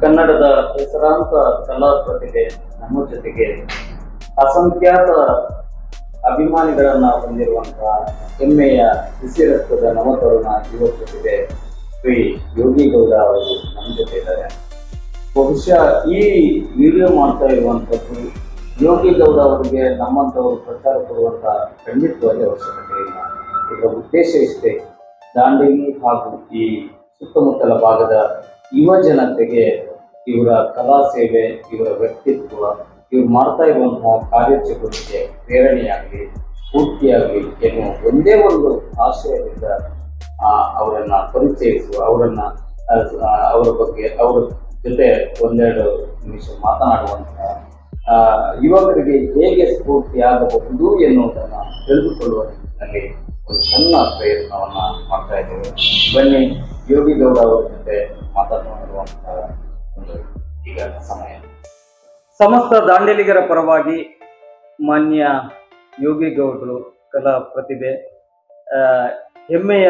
ಕನ್ನಡದ ಹೆಸರಾಂತ ಕಲಾ ಪ್ರತಿಭೆ ನಮ್ಮ ಜೊತೆಗೆ ಅಸಂಖ್ಯಾತ ಅಭಿಮಾನಿಗಳನ್ನ ಹೊಂದಿರುವಂತಹ ಹೆಮ್ಮೆಯ ಬಿಸಿ ರಕ್ತದ ನವತರುಣ ಯುವ ಪ್ರತಿಭೆ ಶ್ರೀ ಯೋಗಿಗೌಡ ಅವರು ನಮ್ಮ ಜೊತೆ ಇದ್ದಾರೆ. ಬಹುಶಃ ಈ ವಿಡಿಯೋ ಮಾಡ್ತಾ ಇರುವಂತದ್ದು ಯೋಗಿಗೌಡ ಅವರಿಗೆ ನಮ್ಮಂತವರು ಪ್ರಚಾರ ಕೊಡುವಂತ ಖಂಡಿತವಾಗಿ ಅವಶ್ಯಕತೆ ಇಲ್ಲ. ಇದರ ಉದ್ದೇಶ ಇಷ್ಟೇ. ದಾಂಡೇಲಿ ಹಾಗೂ ಈ ಸುತ್ತಮುತ್ತಲ ಭಾಗದ ಯುವ ಜನತೆಗೆ ಇವರ ಕಲಾ ಸೇವೆ, ಇವರ ವ್ಯಕ್ತಿತ್ವ, ಇವ್ರು ಮಾಡ್ತಾ ಇರುವಂತಹ ಕಾರ್ಯಚಟುವಟಿಕೆ ಪ್ರೇರಣೆಯಾಗಲಿ, ಸ್ಫೂರ್ತಿಯಾಗಲಿ ಎನ್ನುವ ಒಂದೇ ಒಂದು ಆಶಯದಿಂದ ಅವರನ್ನ ಪರಿಚಯಿಸುವ, ಅವರನ್ನ ಅವರ ಬಗ್ಗೆ, ಅವರ ಜೊತೆ ಒಂದೆರಡು ನಿಮಿಷ ಮಾತನಾಡುವಂತಹ ಯುವಕರಿಗೆ ಹೇಗೆ ಸ್ಫೂರ್ತಿಯಾಗಬಹುದು ಎನ್ನುವುದನ್ನ ತಿಳಿದುಕೊಳ್ಳುವ ನಿಟ್ಟಿನಲ್ಲಿ ಒಂದು ಸಣ್ಣ ಪ್ರಯತ್ನವನ್ನ ಮಾಡ್ತಾ ಇದ್ದೇವೆ. ಬನ್ನಿ. ಯೋಗಿ ಗೌಡ ಅವರ ಜೊತೆ ಮಾತನಾಡುವಂತಹ ಒಂದು ಈಗ ಸಮಯ. ಸಮಸ್ತ ದಾಂಡೇಲಿಗರ ಪರವಾಗಿ ಮಾನ್ಯ ಯೋಗಿ ಗೌಡರು ಕಲಾ ಪ್ರತಿಭೆ ಹೆಮ್ಮೆಯ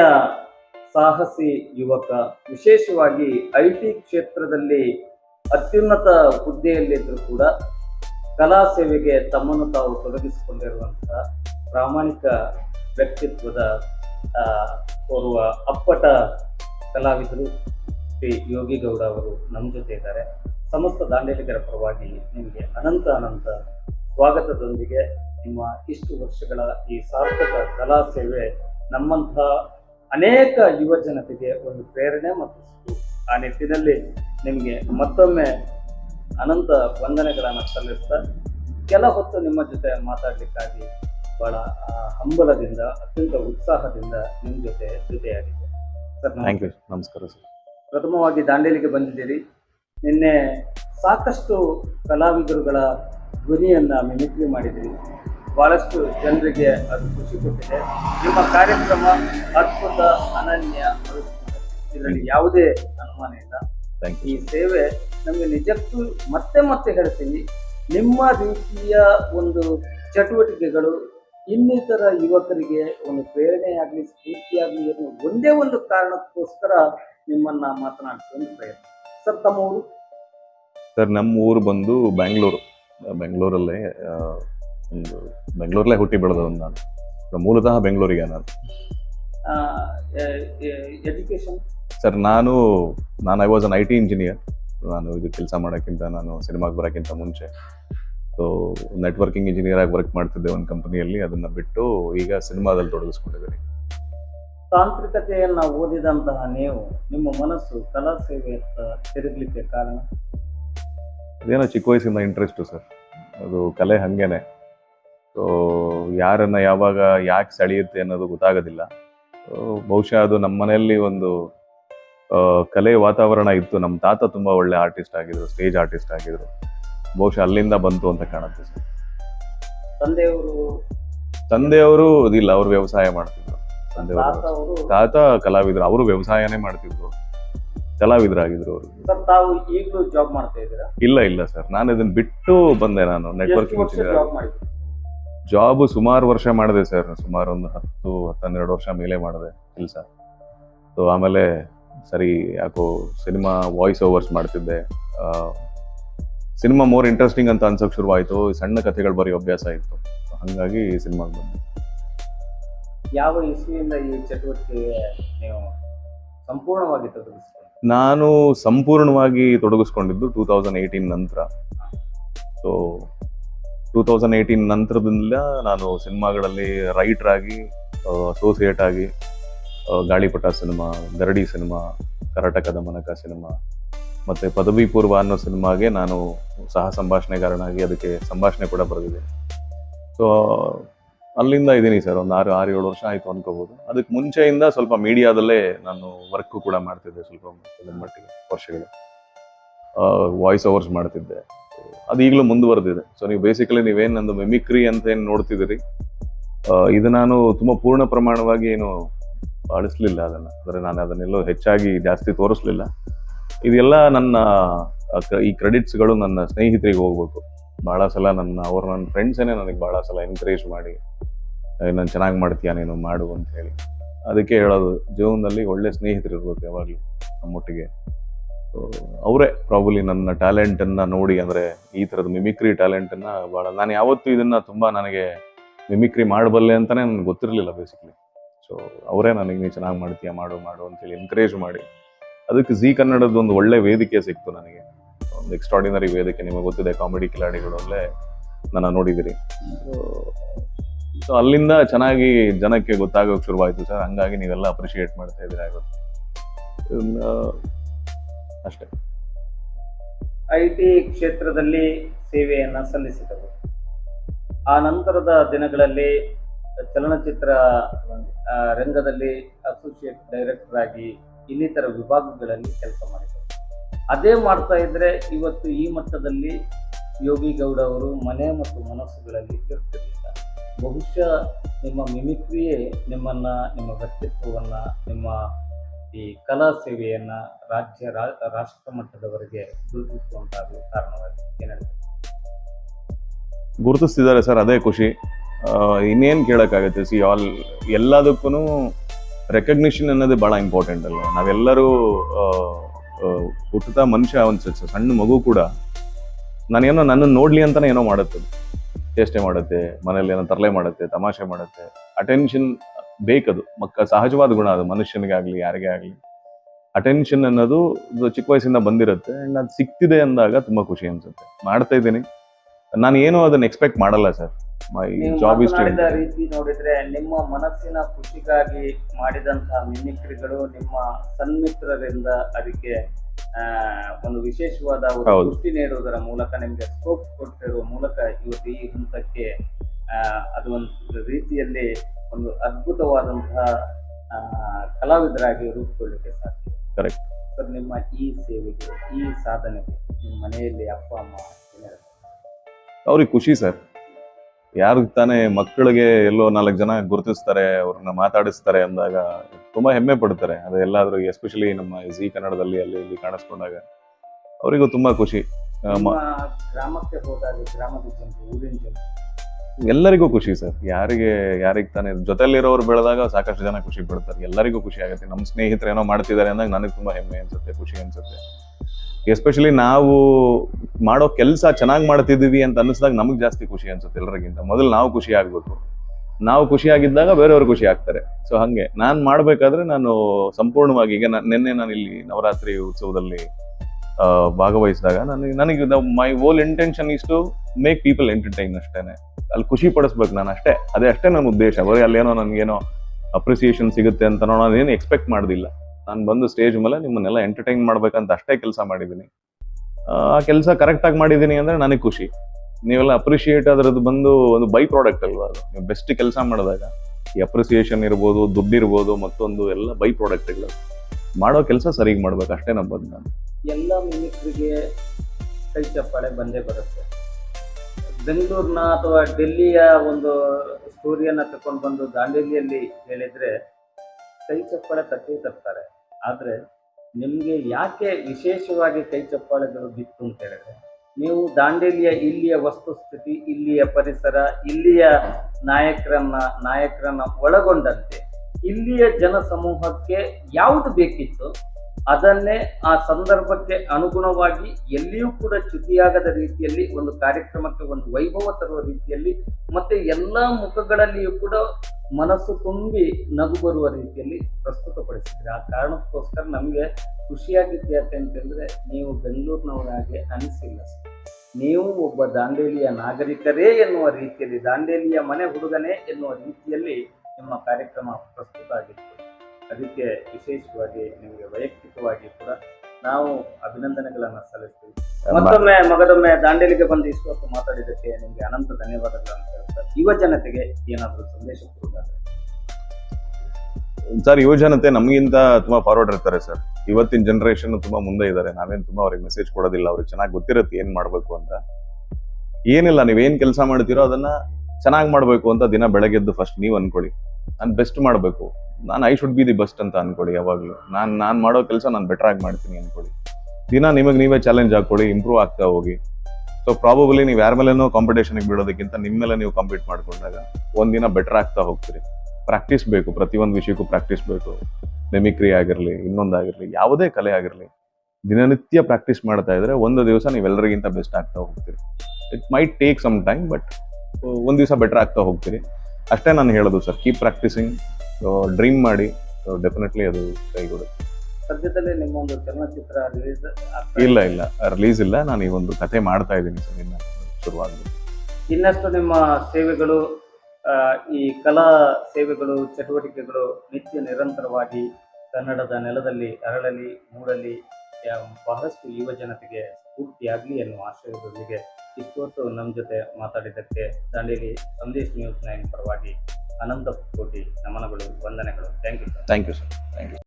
ಸಾಹಸಿ ಯುವಕ, ವಿಶೇಷವಾಗಿ ಐ ಟಿ ಕ್ಷೇತ್ರದಲ್ಲಿ ಅತ್ಯುನ್ನತ ಹುದ್ದೆಯಲ್ಲಿದ್ದರೂ ಕೂಡ ಕಲಾ ಸೇವೆಗೆ ತಮ್ಮನ್ನು ತಾವು ತೊಡಗಿಸಿಕೊಂಡಿರುವಂತಹ ಪ್ರಾಮಾಣಿಕ ವ್ಯಕ್ತಿತ್ವದ ಓರ್ವ ಅಪ್ಪಟ ಕಲಾವಿದರು ಶ್ರೀ ಯೋಗಿಗೌಡ ಅವರು ನಮ್ಮ ಜೊತೆ ಇದ್ದಾರೆ ಸಮಸ್ತ ದಾಂಡೇಲಿಗರ ಪರವಾಗಿ ನಿಮಗೆ ಅನಂತ ಅನಂತ ಸ್ವಾಗತದೊಂದಿಗೆ ನಿಮ್ಮ ಇಷ್ಟು ವರ್ಷಗಳ ಈ ಸಾರ್ಥಕ ಕಲಾ ಸೇವೆ ನಮ್ಮಂತಹ ಅನೇಕ ಯುವ ಜನತೆಗೆ ಒಂದು ಪ್ರೇರಣೆ ಮತ್ತು. ಆ ನಿಟ್ಟಿನಲ್ಲಿ ನಿಮಗೆ ಮತ್ತೊಮ್ಮೆ ಅನಂತ ವಂದನೆಗಳನ್ನು ಸಲ್ಲಿಸ್ತಾ ಕೆಲ ಹೊತ್ತು ನಿಮ್ಮ ಜೊತೆ ಮಾತಾಡಲಿಕ್ಕಾಗಿ ಬಹಳ ಹಂಬಲದಿಂದ, ಅತ್ಯಂತ ಉತ್ಸಾಹದಿಂದ ನಿಮ್ಮ ಜೊತೆ ಜೊತೆಯಾಗಿದೆ ಸರ್ ಥ್ಯಾಂಕ್ ಯು ನಮಸ್ಕಾರ ಸರ್. ಪ್ರಥಮವಾಗಿ ದಾಂಡೇಲಿಗೆ ಬಂದಿದ್ದೀರಿ. ನಿನ್ನೆ ಸಾಕಷ್ಟು ಕಲಾವಿದರುಗಳ ಧ್ವನಿಯನ್ನ ಮಿಮಿಕ್ರಿ ಮಾಡಿದ್ದೀರಿ. ಬಹಳಷ್ಟು ಜನರಿಗೆ ಅದು ಖುಷಿ ಕೊಟ್ಟಿದೆ. ನಿಮ್ಮ ಕಾರ್ಯಕ್ರಮ ಅದ್ಭುತ ಅನನ್ಯ. ಇದರಲ್ಲಿ ಯಾವುದೇ ಅನುಮಾನ ಇಲ್ಲ. ಈ ಸೇವೆ ನಮಗೆ ನಿಜಕ್ಕೂ ಮತ್ತೆ ಮತ್ತೆ ಹೇಳ್ತೀನಿ. ನಿಮ್ಮ ರೀತಿಯ ಒಂದು ಚಟುವಟಿಕೆಗಳು ಇನ್ನಿತರ ಯುವಕರಿಗೆ ಒಂದು ಪ್ರೇರಣೆಯಾಗಲಿ ಸ್ಫೂರ್ತಿಯಾಗಲಿ ಅನ್ನೋ ಒಂದೇ ಒಂದು ಕಾರಣಕ್ಕೋಸ್ಕರ ನಿಮ್ಮನ್ನ ಮಾತನಾಡಿಸುವ ಪ್ರಯತ್ನ. ಸರ್ ತಮ್ಮ ಊರು? ಸರ್ ನಮ್ಮ ಊರು ಬಂದು ಬ್ಯಾಂಗ್ಳೂರು ಬೆಂಗಳೂರಲ್ಲೇ ಒಂದು ಬೆಂಗಳೂರಲ್ಲೇ ಹುಟ್ಟಿ ಬೆಳೆದವನು ನಾನು. ಮೂಲತಃ ಬೆಂಗಳೂರಿಗೆ ನಾನು. ಎಜುಕೇಶನ್ ಸರ್ ನಾನು ನಾನು I was an I T engineer ನಾನು ಇದು ಕೆಲಸ ಮಾಡೋಕ್ಕಿಂತ ನಾನು ಸಿನಿಮಾಗೆ ಬರೋಕ್ಕಿಂತ ಮುಂಚೆ. ಸೊ ನೆಟ್ವರ್ಕಿಂಗ್ ಇಂಜಿನಿಯರ್ ಆಗಿ ವರ್ಕ್ ಮಾಡ್ತಿದ್ದೆ ಒಂದು ಕಂಪನಿಯಲ್ಲಿ ಅದನ್ನ ಬಿಟ್ಟು ಈಗ ಸಿನಿಮಾದಲ್ಲಿ ತೊಡಗಿಸ್ಕೊಂಡಿದ್ದೀನಿ. ತಾಂತ್ರಿಕತೆಯನ್ನ ಓದಿದಂತಹ ನೀವು ನಿಮ್ಮ ಮನಸ್ಸು ಕಲಾ ಸೇವೆಯತ್ತ ತಿರುಗಲಿಕ್ಕೆ ಕಾರಣ? ಅದೇನೋ ಚಿಕ್ಕ ವಯಸ್ಸಿಂದ ಇಂಟ್ರೆಸ್ಟು ಸರ್. ಅದು ಕಲೆ ಹಾಗೇನೆ. ಸೊ ಯಾರನ್ನ ಯಾವಾಗ ಯಾಕೆ ಸೆಳೆಯುತ್ತೆ ಅನ್ನೋದು ಗೊತ್ತಾಗೋದಿಲ್ಲ. ಬಹುಶಃ ಅದು ನಮ್ಮ ಮನೆಯಲ್ಲಿ ಒಂದು ಕಲೆ ವಾತಾವರಣ ಇತ್ತು. ನಮ್ಮ ತಾತ ತುಂಬ ಒಳ್ಳೆ ಆರ್ಟಿಸ್ಟ್ ಆಗಿದ್ರು ಸ್ಟೇಜ್ ಆರ್ಟಿಸ್ಟ್ ಆಗಿದ್ರು. ಬಹುಶಃ ಅಲ್ಲಿಂದ ಬಂತು ಅಂತ ಕಾಣುತ್ತೆ ಸರ್. ತಂದೆಯವರು ತಂದೆಯವರು ಇದಿಲ್ಲ ಅವರು ವ್ಯವಸಾಯ ಮಾಡ್ತಿದ್ರು. ತಂದೆಯವರು ತಾತ ಅವರು ತಾತ ಕಲಾವಿದರು ಅವರು ವ್ಯವಸಾಯನೇ ಮಾಡ್ತಿದ್ರು. ಕಲಾವಿದರಾಗಿದ್ರು ಅವರು. ಸರ್ ತಾವು ಈಗಲೂ ಜಾಬ್ ಮಾಡ್ತಾ ಇದ್ದೀರಾ? ಇಲ್ಲ ಇಲ್ಲ ಸರ್. ನಾನು ಇದನ್ನ ಬಿಟ್ಟು ಬಂದೆ ನಾನು ನೆಟ್ವರ್ಕಿಂಗ್ ಜಾಬ್ ಸುಮಾರು ವರ್ಷ ಮಾಡಿದೆ ಸರ್. ಸುಮಾರು ಒಂದು ಹತ್ತು ಹತ್ತೆರಡು ವರ್ಷ ಮೇಲೆ ಮಾಡಿದೆ ಕೆಲಸ ಸೊ ಆಮೇಲೆ ಸರಿ ಯಾಕೋ ಸಿನಿಮಾ ವಾಯ್ಸ್ ಓವರ್ಸ್ ಮಾಡ್ತಿದ್ದೆ. ಸಿನಿಮಾ ಮೋರ್ ಇಂಟ್ರೆಸ್ಟಿಂಗ್ ಅಂತ ಅನ್ಸೋಕೆ ಶುರುವಾಯಿತು. ಸಣ್ಣ ಕಥೆಗಳು ಬರೀ ಅಭ್ಯಾಸ ಇತ್ತು. ಹಾಗಾಗಿ ಸಿನಿಮಾಗೆ ಬಂದೆ. ಯಾವ ಇಸ್ವಿಯಿಂದ ಈ ಚಟುವಟಿಕೆ ನೀವು ಸಂಪೂರ್ಣವಾಗಿ ತೊಡಗಿಸ್ಕೊಂಡು ನಾನು ಸಂಪೂರ್ಣವಾಗಿ ತೊಡಗಿಸ್ಕೊಂಡಿದ್ದು ಟೂ ತೌಸಂಡ್ ಏಯ್ಟೀನ್ ನಂತರ. ಸೊ ಟೂ ತೌಸಂಡ್ ಏಯ್ಟೀನ್ ನಂತರದಿಂದ ನಾನು ಸಿನಿಮಾಗಳಲ್ಲಿ ರೈಟರ್ ಆಗಿ ಅಸೋಸಿಯೇಟ್ ಆಗಿ ಗಾಳಿಪಟ ಸಿನಿಮಾ ಗರಡಿ ಸಿನಿಮಾ ಕರ್ನಾಟಕದ ಮನಕ ಸಿನಿಮಾ ಮತ್ತು ಪದವಿ ಪೂರ್ವ ಅನ್ನೋ ಸಿನಿಮಾಗೆ ನಾನು ಸಹ ಸಂಭಾಷಣೆಗಾರನಾಗಿ ಅದಕ್ಕೆ ಸಂಭಾಷಣೆ ಕೂಡ ಬರೆದಿದ್ದೀನಿ. ಸೊ ಅಲ್ಲಿಂದ ಇದ್ದೀನಿ ಸರ್, ಒಂದು ಆರು ಆರು, ಏಳು ವರ್ಷ ಆಯಿತು ಅನ್ಕೋಬೋದು. ಅದಕ್ಕೆ ಮುಂಚೆಯಿಂದ ಸ್ವಲ್ಪ ಮೀಡಿಯಾದಲ್ಲೇ ನಾನು ವರ್ಕ್ ಕೂಡ ಮಾಡ್ತಿದ್ದೆ ಸ್ವಲ್ಪ ಮಟ್ಟಿಗೆ ವರ್ಷಗಳು. ವಾಯ್ಸ್ ಓವರ್ಸ್ ಮಾಡ್ತಿದ್ದೆ. ಅದು ಈಗಲೂ ಮುಂದುವರೆದಿದೆ. ಸೊ ನೀವು ಬೇಸಿಕಲಿ ನೀವೇನು ನಂದು ಮಿಮಿಕ್ರಿ ಅಂತ ಏನು ನೋಡ್ತಿದ್ದೀರಿ ಇದು ನಾನು ತುಂಬ ಪೂರ್ಣ ಪ್ರಮಾಣವಾಗಿ ಏನು ಬಳಸಲಿಲ್ಲ ಅದನ್ನು. ಅಂದರೆ ನಾನು ಅದನ್ನೆಲ್ಲೋ ಹೆಚ್ಚಾಗಿ ಜಾಸ್ತಿ ತೋರಿಸ್ಲಿಲ್ಲ. ಇದೆಲ್ಲ ನನ್ನ ಈ ಕ್ರೆಡಿಟ್ಸ್ಗಳು ನನ್ನ ಸ್ನೇಹಿತರಿಗೆ ಹೋಗ್ಬೇಕು. ಭಾಳ ಸಲ ನನ್ನ, ಅವ್ರು ನನ್ನ ಫ್ರೆಂಡ್ಸೇನೆ ನನಗೆ ಭಾಳ ಸಲ ಎನ್ಕರೇಜ್ ಮಾಡಿ ನಾನು ಚೆನ್ನಾಗಿ ಮಾಡ್ತೀಯ ನೀನು? ಮಾಡು ಅಂತ ಹೇಳಿ. ಅದಕ್ಕೆ ಹೇಳೋದು, ಜೀವನದಲ್ಲಿ ಒಳ್ಳೆ ಸ್ನೇಹಿತರು ಇರ್ಬೇಕು ಯಾವಾಗಲೂ ನಮ್ಮೊಟ್ಟಿಗೆ. ಅವರೇ ಪ್ರಾಬಲಿ ನನ್ನ ಟ್ಯಾಲೆಂಟನ್ನು ನೋಡಿ, ಅಂದರೆ ಈ ಥರದ ಮಿಮಿಕ್ರಿ ಟ್ಯಾಲೆಂಟನ್ನು ಭಾಳ ನಾನು ಯಾವತ್ತೂ ಇದನ್ನು ತುಂಬ ನನಗೆ ಮಿಮಿಕ್ರಿ ಮಾಡಬಲ್ಲೆ ಅಂತಲೇ ನನಗೆ ಗೊತ್ತಿರಲಿಲ್ಲ ಬೇಸಿಕಲಿ ಸೊ ಅವರೇ ನನಗೆ, ನೀ ಚೆನ್ನಾಗಿ ಮಾಡ್ತೀಯ? ಮಾಡು ಮಾಡು ಅಂತೇಳಿ ಎನ್ಕರೇಜ್ ಮಾಡಿ. ಅದಕ್ಕೆ ಜಿ ಕನ್ನಡದ ಒಂದು ಒಳ್ಳೆ ವೇದಿಕೆ ಸಿಕ್ತು ನನಗೆ. ಒಂದು ಎಕ್ಸ್ಟ್ರಾಡಿನರಿ ವೇದಿಕೆ, ನಿಮಗೆ ಗೊತ್ತಿದೆ ಕಾಮಿಡಿ ಕಿಲಾಡಿಗಳಲ್ಲೇ ನನ್ನ ನೋಡಿದಿರಿ. ಸೊ ಅಲ್ಲಿಂದ ಚೆನ್ನಾಗಿ ಜನಕ್ಕೆ ಗೊತ್ತಾಗೋಕೆ ಶುರುವಾಯಿತು ಸರ್. ಹಂಗಾಗಿ ನೀವೆಲ್ಲ ಅಪ್ರಿಷಿಯೇಟ್ ಮಾಡ್ತಾ ಇದ್ದೀರಾ ಇವತ್ತು ಅಷ್ಟೇ. ಐ ಟಿ ಕ್ಷೇತ್ರದಲ್ಲಿ ಸೇವೆಯನ್ನು ಸಲ್ಲಿಸಿದರು ಆ ನಂತರದ ದಿನಗಳಲ್ಲಿ ಚಲನಚಿತ್ರ ರಂಗದಲ್ಲಿ ಅಸೋಸಿಯೇಟ್ ಡೈರೆಕ್ಟರ್ ಆಗಿ ಇನ್ನಿತರ ವಿಭಾಗಗಳಲ್ಲಿ ಕೆಲಸ ಮಾಡಿದರು ಅದೇ ಮಾಡ್ತಾ ಇದ್ರೆ ಇವತ್ತು ಈ ಮಟ್ಟದಲ್ಲಿ ಯೋಗಿ ಗೌಡ ಅವರು ಮನೆ ಮತ್ತು ಮನಸ್ಸುಗಳಲ್ಲಿ ಇರ್ತಿರ್ಲಿಲ್ಲ. ಬಹುಶಃ ನಿಮ್ಮ ಮಿಮಿಕ್ರಿಯೇ ನಿಮ್ಮನ್ನ, ನಿಮ್ಮ ವ್ಯಕ್ತಿತ್ವವನ್ನ, ನಿಮ್ಮ ಈ ಕಲಾ ಸೇವೆಯನ್ನ ರಾಜ್ಯ ರಾಷ್ಟ್ರ ಮಟ್ಟದವರೆಗೆ ಗುರುತಿಸುವಂತಾಗಲು ಕಾರಣವಾಗಿದೆ? ಗುರುತಿಸ್ತಿದ್ದಾರೆ ಸರ್, ಅದೇ ಖುಷಿ. ಇನ್ನೇನು ಕೇಳೋಕ್ಕಾಗುತ್ತೆ? ಸಿ ಆಲ್ ಎಲ್ಲದಕ್ಕೂ ರೆಕಗ್ನಿಷನ್ ಅನ್ನೋದು ಭಾಳ ಇಂಪಾರ್ಟೆಂಟ್ ಅಲ್ಲ. ನಾವೆಲ್ಲರೂ ಹುಟ್ಟುತ್ತಾ ಮನುಷ್ಯ ಒಂದು ಸಣ್ಣ ಮಗು ಕೂಡ ನಾನೇನೋ ನನ್ನನ್ನು ನೋಡ್ಲಿ ಅಂತಾನೆ ಏನೋ ಮಾಡುತ್ತೆ. ಚೇಷ್ಟೆ ಮಾಡುತ್ತೆ ಮನೇಲಿ ಏನೋ ತರಲೆ ಮಾಡುತ್ತೆ, ತಮಾಷೆ ಮಾಡುತ್ತೆ. ಅಟೆನ್ಷನ್ ಬೇಕದು. ಮಕ್ಕ, ಸಹಜವಾದ ಗುಣ ಅದು ಮನುಷ್ಯನಿಗೆ ಆಗಲಿ ಯಾರಿಗೇ ಆಗಲಿ. ಅಟೆನ್ಷನ್ ಅನ್ನೋದು ಚಿಕ್ಕ ವಯಸ್ಸಿಂದ ಬಂದಿರುತ್ತೆ. ಆ್ಯಂಡ್ ಅದು ಸಿಕ್ತಿದೆ ಅಂದಾಗ ತುಂಬ ಖುಷಿ ಅನಿಸುತ್ತೆ. ಮಾಡ್ತಾ ಇದ್ದೀನಿ. ನಾನು ಏನೂ ಅದನ್ನ ಎಕ್ಸ್ಪೆಕ್ಟ್ ಮಾಡಲ್ಲ ಸರ್. ಮೈ ಜಾಬ್ ಇಸ್ ಮಾಡಿದ ರೀತಿ ನೋಡಿದ್ರೆ ನಿಮ್ಮ ಮನಸ್ಸಿನ ಖುಷಿಗಾಗಿ ಮಾಡಿದಂತಹ ಮಿಮಿಕ್ರಿಗಳು ನಿಮ್ಮ ಸನ್ಮಿತ್ರರಿಂದ ಅದಕ್ಕೆ ಒಂದು ವಿಶೇಷವಾದ. ದೃಷ್ಟಿ ನೀಡುವುದರ ಮೂಲಕ ನಿಮಗೆ ಸ್ಕೋಪ್ ಕೊಟ್ಟಿರುವ ಮೂಲಕ ಇವತ್ತು ಈ ಹಂತಕ್ಕೆ ಅದು ಒಂದು ರೀತಿಯಲ್ಲಿ ಒಂದು ಅದ್ಭುತವಾದಂತಹ ಕಲಾವಿದರಾಗಿ ರೂಪುಗೊಳ್ಳಲಿಕ್ಕೆ ಸಾಧ್ಯ. ಕರೆಕ್ಟ್ ಸರ್ ನಿಮ್ಮ ಈ ಸೇವೆಗೆ ಈ ಸಾಧನೆಗೆ ನಿಮ್ಮ ಮನೆಯಲ್ಲಿ ಅಪ್ಪ ಅಮ್ಮ ಅವ್ರಿಗೆ ಖುಷಿ ಸರ್. ಯಾರು ತಾನೇ ಮಕ್ಕಳಿಗೆ ಎಲ್ಲೋ ನಾಲ್ಕು ಜನ ಗುರುತಿಸ್ತಾರೆ ಅವ್ರನ್ನ ಮಾತಾಡಿಸ್ತಾರೆ ಅಂದಾಗ ತುಂಬಾ ಹೆಮ್ಮೆ ಪಡ್ತಾರೆ. ಅದು ಎಲ್ಲಾದ್ರೂ ಎಸ್ಪೆಷಲಿ ನಮ್ಮ ಜಿ ಕನ್ನಡದಲ್ಲಿ ಅಲ್ಲಿ ಇಲ್ಲಿ ಕಾಣಿಸ್ಕೊಂಡಾಗ ಅವರಿಗೂ ತುಂಬಾ ಖುಷಿ. ಗ್ರಾಮಕ್ಕೆ ಹೋದಾಗ ಗ್ರಾಮದ ಜನರು ಊರಿನ ಜನರು? ಎಲ್ಲರಿಗೂ ಖುಷಿ ಸರ್. ಯಾರಿಗೆ ಯಾರಿಗೆ ತಾನೇ ಜೊತೆಲಿರೋರು ಬೆಳೆದಾಗ ಸಾಕಷ್ಟು ಜನ ಖುಷಿ ಪಡ್ತಾರೆ. ಎಲ್ಲರಿಗೂ ಖುಷಿ ಆಗುತ್ತೆ. ನಮ್ಮ ಸ್ನೇಹಿತರು ಏನೋ ಮಾಡ್ತಿದ್ದಾರೆ ಅಂದಾಗ ನನಗೆ ತುಂಬಾ ಹೆಮ್ಮೆ ಅನ್ಸುತ್ತೆ ಖುಷಿ ಅನ್ಸುತ್ತೆ. ಎಸ್ಪೆಷಲಿ ನಾವು ಮಾಡೋ ಕೆಲಸ ಚೆನ್ನಾಗಿ ಮಾಡ್ತಿದ್ದೀವಿ ಅಂತ ಅನ್ನಿಸಿದಾಗ ನಮಗೆ ಜಾಸ್ತಿ ಖುಷಿ ಅನ್ಸುತ್ತೆ ಎಲ್ಲರಿಗಿಂತ ಮೊದಲು ನಾವು ಖುಷಿ ಆಗ್ಬೇಕು. ನಾವು ಖುಷಿಯಾಗಿದ್ದಾಗ ಬೇರೆಯವರು ಖುಷಿ ಆಗ್ತಾರೆ. ಸೊ ಹಂಗೆ. ನಾನು ಮಾಡಬೇಕಾದ್ರೆ ನಾನು ಸಂಪೂರ್ಣವಾಗಿ ಈಗ ನಾನ್- ನಿನ್ನೆ ನಾನು ಇಲ್ಲಿ ನವರಾತ್ರಿ ಉತ್ಸವದಲ್ಲಿ ಭಾಗವಹಿಸಿದಾಗ ನನಗೆ ನನಗೆ my whole intention is to make people entertain ಅಷ್ಟೇನೆ. ಅಲ್ಲಿ ಖುಷಿ ಪಡಿಸ್ಬೇಕು ನಾನು ಅಷ್ಟೇ. ಅದೇ ಅಷ್ಟೇ ನನ್ನ ಉದ್ದೇಶ. ಬರೀ ಅಲ್ಲೇನೋ ನನಗೇನೋ ಅಪ್ರಿಸಿಯೇಷನ್ ಸಿಗುತ್ತೆ ಅಂತ ನಾನು ಏನು ಎಕ್ಸ್ಪೆಕ್ಟ್ ಮಾಡೋದಿಲ್ಲ. ನಾನು ಬಂದು ಸ್ಟೇಜ್ ಮೇಲೆ ನಿಮ್ಮನ್ನೆಲ್ಲ ಎಂಟರ್ಟೈನ್ ಮಾಡ್ಬೇಕಂತ ಅಷ್ಟೇ ಕೆಲಸ ಮಾಡಿದ್ದೀನಿ ಆ ಕೆಲಸ ಕರೆಕ್ಟಾಗಿ ಮಾಡಿದ್ದೀನಿ ಅಂದರೆ ನನಗೆ ಖುಷಿ. ನೀವೆಲ್ಲ ಅಪ್ರಿಷಿಯೇಟ್ ಅದರದ್ದು ಬಂದು ಒಂದು ಬೈ ಪ್ರಾಡಕ್ಟ್ ಅಲ್ವಾ ಅದು? ನೀವು ಬೆಸ್ಟ್ ಕೆಲಸ ಮಾಡಿದಾಗ ಈ ಅಪ್ರಿಸಿಯೇಷನ್ ಇರ್ಬೋದು, ದುಡ್ಡು ಇರ್ಬೋದು, ಮತ್ತೊಂದು ಎಲ್ಲ ಬೈ ಪ್ರಾಡಕ್ಟ್ಗಳು ಮಾಡೋ ಕೆಲಸ ಸರಿಯಾಗಿ ಮಾಡ್ಬೇಕು, ಅಷ್ಟೇ ನಂಬೋದು ನಾನು. ಎಲ್ಲ ಮಿಮಿಕ್ರಿಗೆ ಕೈ ಚಪ್ಪಾಳೆ ಬಂದೇ ಬರುತ್ತೆ. ಬೆಂಗಳೂರಿನ ಅಥವಾ ಡೆಲ್ಲಿಯ ಒಂದು ಸ್ಟೋರಿಯನ್ನು ತಕೊಂಡು ಬಂದು ದಾಂಡೇಲಿಯಲ್ಲಿ ಹೇಳಿದ್ರೆ ಕೈ ಚಪ್ಪಾಳೆ ತಟ್ಟಿ ತರ್ತಾರೆ ಆದ್ರೆ ನಿಮಗೆ ಯಾಕೆ ವಿಶೇಷವಾಗಿ ಕೈ ಚಪ್ಪಾಳೆಗಳು ಬಿತ್ತು ಅಂತ ಹೇಳಿದ್ರೆ, ನೀವು ದಾಂಡೇಲಿಯ ಇಲ್ಲಿಯ ವಸ್ತುಸ್ಥಿತಿ, ಇಲ್ಲಿಯ ಪರಿಸರ, ಇಲ್ಲಿಯ ನಾಯಕರನ್ನ ನಾಯಕರನ್ನ ಒಳಗೊಂಡಂತೆ ಇಲ್ಲಿಯ ಜನ ಸಮೂಹಕ್ಕೆ ಯಾವುದು ಬೇಕಿತ್ತು? ಅದನ್ನೇ ಆ ಸಂದರ್ಭಕ್ಕೆ ಅನುಗುಣವಾಗಿ ಎಲ್ಲಿಯೂ ಕೂಡ ಚ್ಯುತಿಯಾಗದ ರೀತಿಯಲ್ಲಿ ಒಂದು ಕಾರ್ಯಕ್ರಮಕ್ಕೆ ಒಂದು ವೈಭವ ತರುವ ರೀತಿಯಲ್ಲಿ ಮತ್ತೆ ಎಲ್ಲ ಮುಖಗಳಲ್ಲಿಯೂ ಕೂಡ ಮನಸ್ಸು ತುಂಬಿ ನಗು ಬರುವ ರೀತಿಯಲ್ಲಿ ಪ್ರಸ್ತುತಪಡಿಸಿದ್ರೆ ಆ ಕಾರಣಕ್ಕೋಸ್ಕರ ನಮಗೆ ಖುಷಿಯಾಗಿದ್ದು ಯಾಕೆ ಅಂತಂದ್ರೆ ನೀವು ಬೆಂಗಳೂರಿನವರಾಗಿ ಅನಿಸಿಲ್ಲ. ನೀವು ಒಬ್ಬ ದಾಂಡೇಲಿಯ ನಾಗರಿಕರೇ ಎನ್ನುವ ರೀತಿಯಲ್ಲಿ, ದಾಂಡೇಲಿಯ ಮನೆ ಹುಡುಗನೇ ಎನ್ನುವ ರೀತಿಯಲ್ಲಿ ನಿಮ್ಮ ಕಾರ್ಯಕ್ರಮ ಪ್ರಸ್ತುತ ಆಗಿತ್ತು ಅದಕ್ಕೆ ವಿಶೇಷವಾಗಿ ನಿಮಗೆ ವೈಯಕ್ತಿಕವಾಗಿ ಕೂಡ ನಾವು ಅಭಿನಂದನೆಗಳನ್ನು ಸಲ್ಲಿಸ್ತೀವಿ. ಮತ್ತೊಮ್ಮೆ ಮಗದೊಮ್ಮೆ ದಾಂಡೇಲಿಗೆ ಬಂದು ಇಷ್ಟು ಹೊತ್ತು ಮಾತಾಡಿದ್ದಕ್ಕೆ ನಿಮಗೆ ಅನಂತ ಧನ್ಯವಾದಗಳನ್ನು ಹೇಳ್ತಾರೆ ಯುವ ಜನತೆಗೆ ಏನಾದರೂ ಸಂದೇಶ ಕೊಡುವುದಾದ್ರೆ. ಸರ್ ಯುವ ಜನತೆ ನಮಗಿಂತ ತುಂಬಾ ಫಾರ್ವರ್ಡ್ ಇರ್ತಾರೆ ಸರ್. ಇವತ್ತಿನ ಜನರೇಷನ್ ತುಂಬಾ ಮುಂದೆ ಇದ್ದಾರೆ. ನಾವೇನು ತುಂಬಾ ಅವ್ರಿಗೆ ಮೆಸೇಜ್ ಕೊಡೋದಿಲ್ಲ. ಅವ್ರಿಗೆ ಚೆನ್ನಾಗಿ ಗೊತ್ತಿರುತ್ತೆ ಏನ್ ಮಾಡ್ಬೇಕು ಅಂತ. ಏನಿಲ್ಲ ನೀವೇನ್ ಕೆಲಸ ಮಾಡ್ತೀರೋ ಅದನ್ನ ಚೆನ್ನಾಗಿ ಮಾಡ್ಬೇಕು ಅಂತ ದಿನ ಬೆಳಗ್ಗೆದ್ದು ಫಸ್ಟ್ ನೀವು ಅನ್ಕೊಳ್ಳಿ. ನಾನು ಬೆಸ್ಟ್ ಮಾಡಬೇಕು. ನಾನು I should be the best ಅಂತ ಅನ್ಕೊಳ್ಳಿ ಯಾವಾಗಲೂ. ನಾನು ನಾನು ಮಾಡೋ ಕೆಲಸ ನಾನು ಬೆಟರ್ ಆಗಿ ಮಾಡ್ತೀನಿ ಅನ್ಕೊಳ್ಳಿ ದಿನ ನಿಮಗೆ ನೀವೇ ಚಾಲೆಂಜ್ ಹಾಕೊಳ್ಳಿ ಇಂಪ್ರೂವ್ ಆಗ್ತಾ ಹೋಗಿ. ಸೊ ಪ್ರಾಬಬಲಿ ನೀವು ಯಾರ ಮೇಲೇನೋ ಕಾಂಪಿಟೇಷನ್ಗೆ ಬಿಡೋದಕ್ಕಿಂತ ನಿಮ್ಮ ಮೇಲೆ ನೀವು ಕಾಂಪೀಟ್ ಮಾಡ್ಕೊಂಡಾಗ ಒಂದಿನ ಬೆಟರ್ ಆಗ್ತಾ ಹೋಗ್ತೀರಿ. ಪ್ರಾಕ್ಟೀಸ್ ಬೇಕು, ಪ್ರತಿಯೊಂದು ವಿಷಯಕ್ಕೂ ಪ್ರಾಕ್ಟೀಸ್ ಬೇಕು. ಮೆಮಿಕ್ರಿ ಆಗಿರಲಿ ಇನ್ನೊಂದಾಗಿರಲಿ ಯಾವುದೇ ಕಲೆ ಆಗಿರಲಿ, ದಿನನಿತ್ಯ ಪ್ರಾಕ್ಟೀಸ್ ಮಾಡ್ತಾ ಇದ್ರೆ ಒಂದು ದಿವಸ ನೀವೆಲ್ಲರಿಗಿಂತ ಬೆಸ್ಟ್ ಆಗ್ತಾ ಹೋಗ್ತೀರಿ. It might take some time but ಒಂದು ದಿವಸ ಬೆಟರ್ ಆಗ್ತಾ ಹೋಗ್ತೀರಿ. ಅಷ್ಟೇ ನಾನು ಹೇಳೋದು ಸರ್. ಕೀಪ್ ಪ್ರಾಕ್ಟೀಸಿಂಗ್ ಡ್ರೀಮ್ ಮಾಡಿ ಡೆಫಿನೆಟ್ಲಿ ಅದು ಕೈಗೊಡುತ್ತೆ ಸದ್ಯದಲ್ಲೇ ನಿಮ್ಮ ಒಂದು ಚಲನಚಿತ್ರ ರಿಲೀಸ್ ಇಲ್ಲ ಇಲ್ಲ. ರಿಲೀಸ್ ಇಲ್ಲ. ನಾನು ಈ ಒಂದು ಕತೆ ಮಾಡ್ತಾ ಇದ್ದೀನಿ ಸರ್ ಇನ್ನ ಶುರುವಾಗಿ ಇನ್ನಷ್ಟು ನಿಮ್ಮ ಸೇವೆಗಳು ಈ ಕಲಾ ಸೇವೆಗಳು ಚಟುವಟಿಕೆಗಳು ನಿತ್ಯ ನಿರಂತರವಾಗಿ ಕನ್ನಡದ ನೆಲದಲ್ಲಿ ಅರಳಲಿ ಮೂಡಲಿ ಬಹಳಷ್ಟು ಯುವ ಜನತೆಗೆ ಸ್ಫೂರ್ತಿಯಾಗಲಿ ಎನ್ನುವ ಆಶಯದೊಂದಿಗೆ ಇಷ್ಟೊತ್ತು ನಮ್ಮ ಜೊತೆ ಮಾತಾಡಿದ್ದಕ್ಕೆ ದಾಂಡೇಲಿ ಸಂದೇಶ್ ನ್ಯೂಸ್ ನೈನ್ ಪರವಾಗಿ ಅನಂತ ಕೋಟಿ ನಮನಗಳು, ವಂದನೆಗಳು. Thank you sir thank you sir thank you